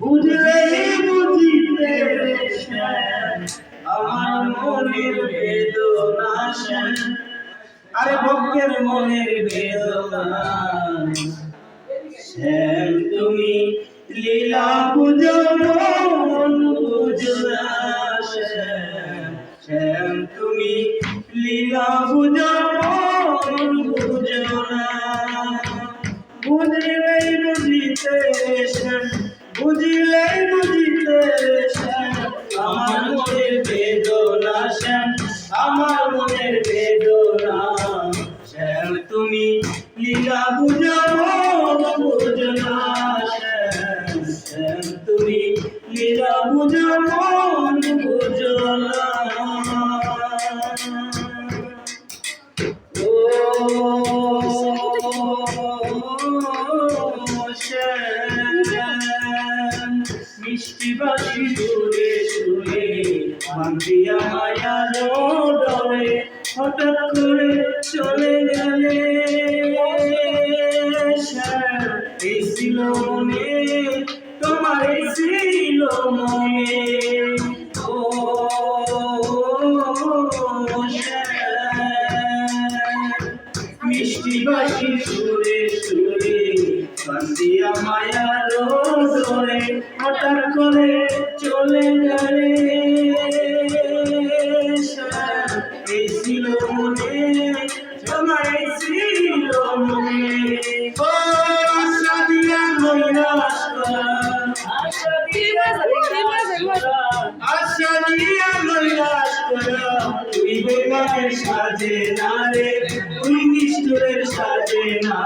বুঝলে বুঝিতে আমার মনের বেদনা। আরে ভক্তের মনের বেদনা শ্যাম তুমি লীলা বুঝিলেই বুঝিতে আমার মনের বেদনা, শ্যাম। আমার মনের বেদনা, শ্যাম। তুমি লীলা বুঝো বুঝনা শ্যাম। তুমি লীলা বুঝো দূরে মান্দিয়া মায়া ডরে হঠাৎ করে চলে গেলে। এই মনে, তোমার এই মনে। ও মিষ্টি হঠাৎ করে বেগানের সাজে না রে তুই নিষ্ঠুরের সাজে না।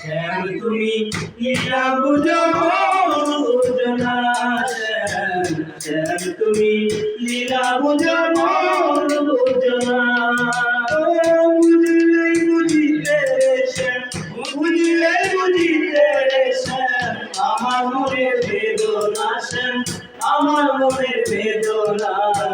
শ্যাম, তুমি লীলা বুঝো না, শ্যাম, তুমি লীলা আমার মনের বেদনা আমার মনের বেদনা। তুমি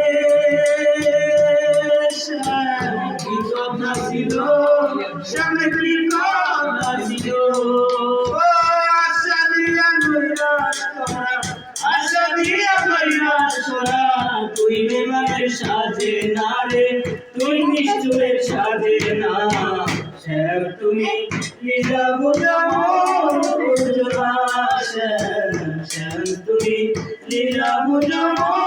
ছিল, সামনে কি ছিল। আশা দিয়া নৈরাশ করা আশা দিয়া নৈরাশ করা তুই বেমানের সাজে না রে, তুই নিষ্ঠুরের সাজে না। শ্যাম তুমি লীলা বোঝা মন বুঝো শ্যাম শ্যাম তুমি লীলা বোঝা মন